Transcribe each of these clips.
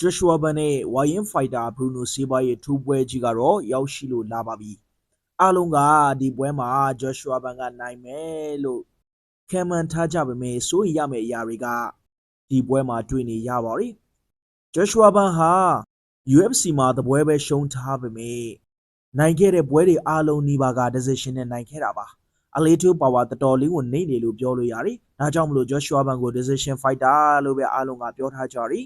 ဂျွရှွာဘန်နဲ့ဝိုင်ယန်ဖိုက်တာဘရူနိုဆေးဘာရဲ့ထိုးပွဲကြီးကတော့ရောက်ရှိလို့လာပါပြီအားလုံးကဒီပွဲမှာဂျွရှွာဘန်ကနိုင်မယ်လို့ခံမှန်းထားကြပေမဲ့စိုးရိမ်ရမယ့်အရာတွေကဒီပွဲမှာတွေ့နေရပါပြီဂျွရှွာဘန်ဟာ UFC မှာတပွဲပဲရှုံးထားပေမဲ့နိုင်ခဲ့တဲ့ပွဲတွေအားလုံးနီးပါးက decision နဲ့နိုင်ခဲ့တာပါအလေးထိုးပါဝါတော်တော်လေးကိုနှိမ့်နေလို့ပြောလို့ရတယ်ဒါကြောင့်မလို့ဂျွရှွာဘန်ကို decision fighter လို့ပဲအားလုံးကပြောထားကြတယ်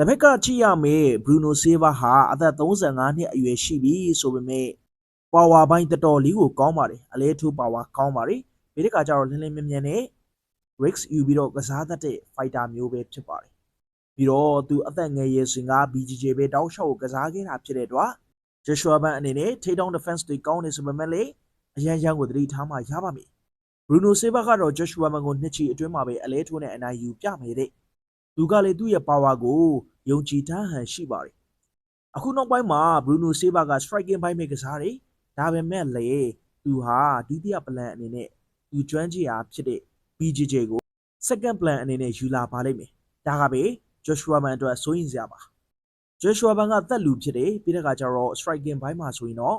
တစ်ဖက်ကကြည့်ရမယ်ဘရူနိုဆေးဘာဟာအသက်35နှစ်အရွယ်ရှိပြီဆိုပေမဲ့ပါဝါပိုင်းတော်တော်လေးကိုကောင်းပါတယ်အလဲထိုးပါဝါကောင်းပါတယ်ဒီတစ်ခါကျတော့လင်းလင်းမြန်းမြန်းနဲ့ Rex ယူပြီးတော့ကစားတတ်တဲ့ fighter မျိုးပဲဖြစ်ပါတယ်ပြီးတော့သူအသက်ငယ်ရွယ်စဉ်က BJJ ပဲတောက်လျှောက်ကိုကစားခဲ့တာဖြစ်တဲ့အတွက် Joshua Ban အနေနဲ့ takedown defense တွေကောင်းနေဆိုပေမဲ့လေအရန်ရန်ကိုသတိထားမှရပါမယ် Bruno Silva ကတော့ Joshua Ban ကိုနှစ်ချီအတွင်းမှာပဲအလဲထိုးနဲ့အနိုင်ယူပြမယ်တဲ့ သူကလည်းသူ့ရဲ့ power ကိုယုံကြည်ထားဟန်ရှိပါတယ်။အခုနောက်ပိုင်းမှာ Bruno Silva က striking ဘိုင်းပဲကစားတယ်။ဒါပေမဲ့လေသူဟာဒုတိယ plan အနေနဲ့သူကျွမ်းကျင်ရာဖြစ်တဲ့ BJJ ကို second plan အနေနဲ့ယူလာပါလိမ့်မယ်။ဒါကပဲ Joshua Man အတွက်စိုးရင်စရာပါ။ Joshua Man ကတက်လူဖြစ်တယ်ပြီးတဲ့အခါကျတော့ striking ဘိုင်းမှာဆိုရင်တော့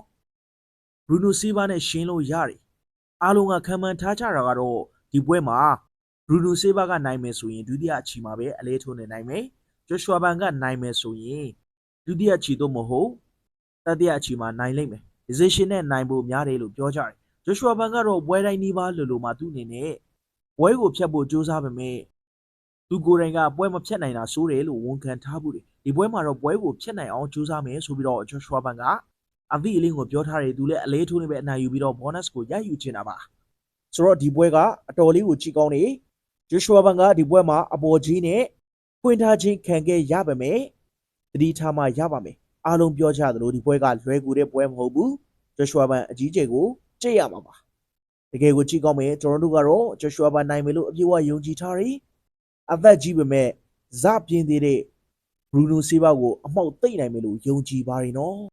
Bruno Silva နဲ့ရှင်းလို့ရတယ်။အားလုံးကခံမှန်းထားကြတာကတော့ဒီပွဲမှာဘ ရူနိုဆေးဘာကနိုင်မယ်ဆိုရင်ဒုတိယအချီမှာပဲအလဲထိုးနေနိုင်မယ်။ဂျွရှွာဘန်ကနိုင်မယ်ဆိုရင်ဒုတိယအချီတော့မဟုတ်တတိယအချီမှာနိုင်လိမ့်မယ်။ decision နဲ့နိုင်ဖို့များတယ်လို့ပြောကြတယ်။ဂျွရှွာဘန်ကတော့ပွဲတိုင်းနီးပါးလိုလိုမှာသူ့အနေနဲ့ပွဲကိုဖျက်ဖို့ကြိုးစားပေမဲ့သူကိုယ်တိုင်ကပွဲမဖျက်နိုင်တာစိုးတယ်လို့ဝန်ခံထားဘူးတယ်။ဒီပွဲမှာတော့ပွဲကိုဖျက်နိုင်အောင်ကြိုးစားမယ်ဆိုပြီးတော့ဂျွရှွာဘန်ကအသည့်အလင်းကိုပြောထားတယ်သူလည်းအလဲထိုးနေပဲအနိုင်ယူပြီးတော့ bonus ကိုရယူချင်တာပါ။ဆိုတော့ဒီပွဲကအတော်လေးကိုကြည့်ကောင်းနေ ဂျိုရှွာဘန်ကဒီပွဲမှာအပေါ်ကြီးနဲ့ဖွင့်ထားခြင်းခံခဲ့ရပါမယ်။တတိထားမှရပါမယ်။အားလုံးပြောကြသလိုဒီပွဲကလွယ်ကူတဲ့ပွဲမဟုတ်ဘူး။ဂျိုရှွာဘန်အကြီးကျယ်ကိုကြည့်ရမှာပါ။တကယ်ကိုကြည့်ကောင်းမယ်ကျွန်တော်တို့ကတော့ဂျိုရှွာဘန်နိုင်မယ်လို့အပြည့်အဝယုံကြည်ထားတယ်။အသက်ကြီးပေမဲ့ဇပြင်းသေးတဲ့ဘရူနိုဆေးဘာကိုအမောက်သိမ့်နိုင်မယ်လို့ယုံကြည်ပါတယ်နော်။